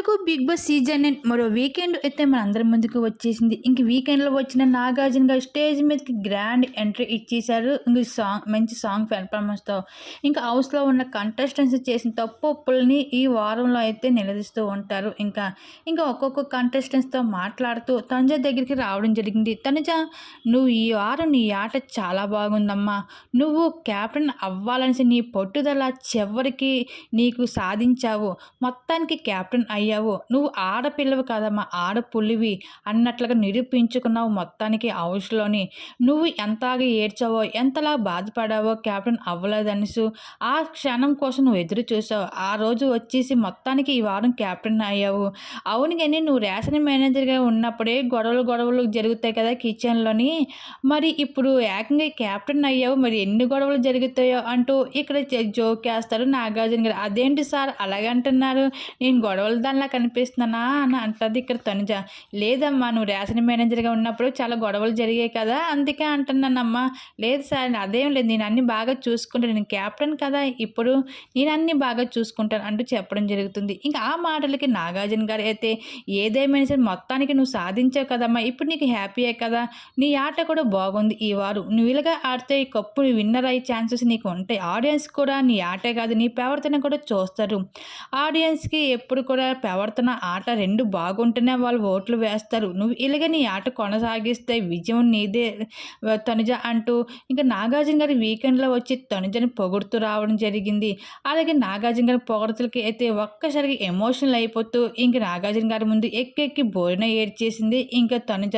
Telugu Bigg Boss season మరో weekend అయితే మన అందరి ముందుకు వచ్చేసింది. ఇంక వీకెండ్లో వచ్చిన నాగార్జున గారు స్టేజ్ మీదకి గ్రాండ్ ఎంట్రీ ఇచ్చేశారు. ఇంక సాంగ్ మంచి సాంగ్ పెర్ఫార్మెన్స్తో ఇంకా హౌస్లో ఉన్న కంటెస్టెంట్స్ చేసిన తప్పు ఒప్పుల్ని ఈ వారంలో అయితే నిలదీస్తూ ఉంటారు. ఇంకా ఇంకా ఒక్కొక్క కంటెస్టెంట్స్తో మాట్లాడుతూ తనుజ దగ్గరికి రావడం జరిగింది. తనుజ నువ్వు ఈ వారం నీ ఆట చాలా బాగుందమ్మా. నువ్వు క్యాప్టెన్ అవ్వాలనేసి నీ పట్టుదల చివరికి నీకు సాధించావు. మొత్తానికి క్యాప్టెన్ అయ్యావు. నువ్వు ఆడపిల్లవి కాదమ్మా ఆడపుల్లివి అన్నట్లుగా నిరూపించుకున్నావు మొత్తానికి హౌస్లోని నువ్వు ఎంతగా ఏడ్చావో ఎంతలా బాధపడావో క్యాప్టెన్ అవ్వలేదనిసు ఆ క్షణం కోసం నువ్వు ఎదురు చూసావు. ఆ రోజు వచ్చేసి మొత్తానికి ఈ వారం క్యాప్టెన్ అయ్యావు. అవును కానీ నువ్వు రేషన్ మేనేజర్గా ఉన్నప్పుడే గొడవలు గొడవలు జరుగుతాయి కదా కిచెన్లోని. మరి ఇప్పుడు ఏకంగా క్యాప్టెన్ అయ్యావు. మరి ఎన్ని గొడవలు జరుగుతాయో అంటూ ఇక్కడ జోక్ వేస్తారు నాగార్జున గారు. అదేంటి సార్ అలాగంటున్నారు నేను గొడవల దానిలా కనిపిస్తున్నానా అని అంటుంది ఇక్కడ తనుజ. లేదమ్మా నువ్వు రేషన్ మేనేజర్గా ఉన్నప్పుడు చాలా గొడవలు జరిగాయి కదా అందుకే అంటున్నానమ్మా. లేదు సార్ అదేం లేదు నేను అన్ని బాగా చూసుకుంటాను. నేను క్యాప్టెన్ కదా ఇప్పుడు నేను అన్ని బాగా చూసుకుంటాను అంటూ చెప్పడం జరుగుతుంది. ఇంకా ఆ మాటలకి నాగార్జున గారు అయితే ఏదేమైనా సరే మొత్తానికి నువ్వు సాధించావు కదమ్మా ఇప్పుడు నీకు హ్యాపీయే కదా నీ ఆట కూడా బాగుంది. ఈ వారు నువ్వు ఇలాగా ఆడితే ఈ కప్పు విన్నర్ అయ్యే ఛాన్సెస్ నీకు ఉంటాయి. ఆడియన్స్ కూడా నీ ఆటే కాదు నీ ప్రవర్తన కూడా చూస్తారు. ఆడియన్స్కి ఎప్పుడు కూడా ప్రవర్తన ఆట రెండు బాగుంటేనే వాళ్ళు ఓట్లు వేస్తారు. నువ్వు ఇలాగ నీ ఆట కొనసాగిస్తే విజయం నీదే. తనుజ అంటూ ఇంకా నాగార్జున గారి వీకెండ్లో వచ్చి తనుజని పొగుడుతూ రావడం జరిగింది. అలాగే నాగార్జున గారి పొగడతలకి అయితే ఒక్కసారికి ఎమోషనల్ అయిపోతూ ఇంక నాగార్జున గారి ముందు ఎక్కెక్కి ఎక్కి బోరిన ఏడ్చేసింది. ఇంకా తనుజ